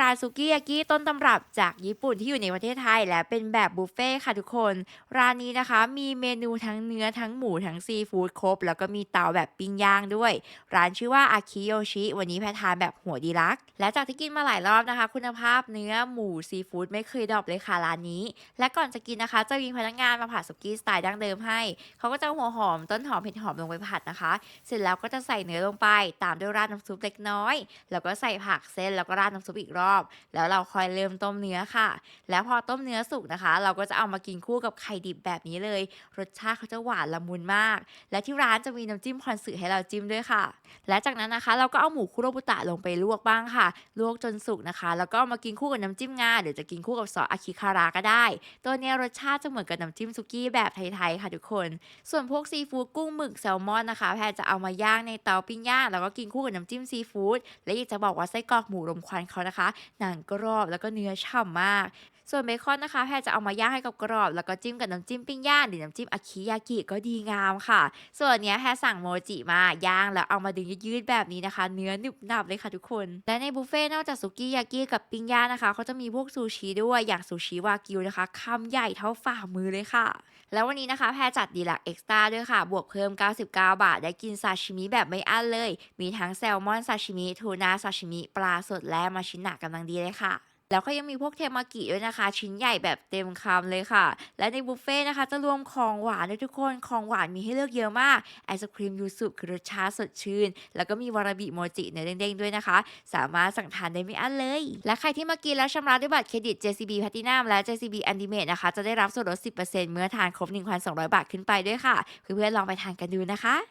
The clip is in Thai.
ร้านซุกี้ยากิต้นตำรับจากญี่ปุ่นที่อยู่ในประเทศไทย และเป็นแบบบุฟเฟ่ค่ะทุกคน ร้านนี้นะคะ มีเมนูทั้งเนื้อทั้งหมูทั้งซีฟู้ดครบ แล้วก็มีเตาแบบปิ้งย่างด้วย ร้านชื่อว่าอาคิโยชิ วันนี้แพทานแบบหัวดีลัก และจากที่กินมาหลายรอบนะคะ คุณภาพเนื้อหมูซีฟู้ดไม่เคยดรอปเลยค่ะร้านนี้ และก่อนจะกินนะคะจะมีพนักงานมาผัดสุกี้สไตล์ดั้งเดิมให้ เขาก็จะเอาหัวหอมต้นหอมเห็ดหอมลงไปผัดนะคะ เสร็จแล้วก็จะใส่เนื้อลงไป ตามด้วยราดน้ำซุปเล็กน้อย แล้วก็ใส่ผักเส้นแล้วก็ราดน้ำซุปอีกรอบแล้วเราค่อยเริ่มต้มเนื้อค่ะ แล้วพอต้มเนื้อสุกนะคะ เราก็จะเอามากินคู่กับไข่ดิบแบบนี้เลย รสชาติเขาจะหวานละมุนมาก และที่ร้านจะมีน้ำจิ้มคอนสึให้เราจิ้มด้วยค่ะ และจากนั้นนะคะ เราก็เอาหมูคุโรบุตะลงไปลวกบ้างค่ะ ลวกจนสุกนะคะ แล้วก็มากินคู่กับน้ำจิ้มงาหรือจะกินคู่กับซอสอาคิคาราก็ได้ ตัวเนี้ยรสชาติจะเหมือนกับน้ำจิ้มซุกี้แบบไทยๆค่ะทุกคน ส่วนพวกซีฟู้ดกุ้งหมึกแซลมอนนะคะ แพรจะเอามาย่างในเตาปิ้งย่างแล้วก็กินคู่กับน้ำจิ้มซีฟู้ดและอยากจะบอกว่าไส้กรอกหมูรมควันเขานะคะหนังกรอบแล้วก็เนื้อฉ่ำมาก ส่วนเบคอนนะคะแพรจะเอามาย่างให้กับกรอบแล้วก็จิ้มกับน้ำจิ้มปิ้งย่างหรือน้ำจิ้มอาคิยากิก็ดีงามค่ะ ส่วนนเนี้ยแพรสั่งโมจิมาย่างแล้วเอามาดึงยืดๆแบบนี้นะคะ เนื้อหนึบหนับเลยค่ะทุกคน และในบุฟเฟ่ต์นอกจากสุกี้ยากิกับปิ้งย่างนะคะเขาจะมีพวกซูชิด้วยอย่างซูชิวากิวนะคะคำใหญ่เท่าฝ่ามือเลยค่ะ แล้ววันนี้นะคะแพรจัดดีลักเอ็กซ์ตร้าด้วยค่ะ บวกเพิ่ม 99 บาท ได้กินซาชิมิแบบไม่อั้นเลย มีทั้งแซลมอนซาชิมิทูน่าซาชิมิปลาสดและมาชินะกำลังดีเลยค่ะ แล้วก็ยังมีพวกเทมากิด้วยนะคะ ชิ้นใหญ่แบบเต็มคำเลยค่ะ และในบุฟเฟ่ต์นะคะ จะรวมของหวานด้วยทุกคน ของหวานมีให้เลือกเยอะมาก ไอศครีมยูสุคือรสชาติสดชื่น แล้วก็มีวาราบิโมจิเนื้อเด้งๆด้วยนะคะ สามารถสั่งทานได้ไม่อั้นเลย และใครที่มากินแล้วชำระด้วยบัตรเครดิต JCB Platinum และ JCB Ultimate นะคะ จะได้รับส่วนลด 10%เมื่อทานครบ 1,200 บาทขึ้นไปด้วยค่ะ เพื่อนๆลองไปทานกันดูนะคะ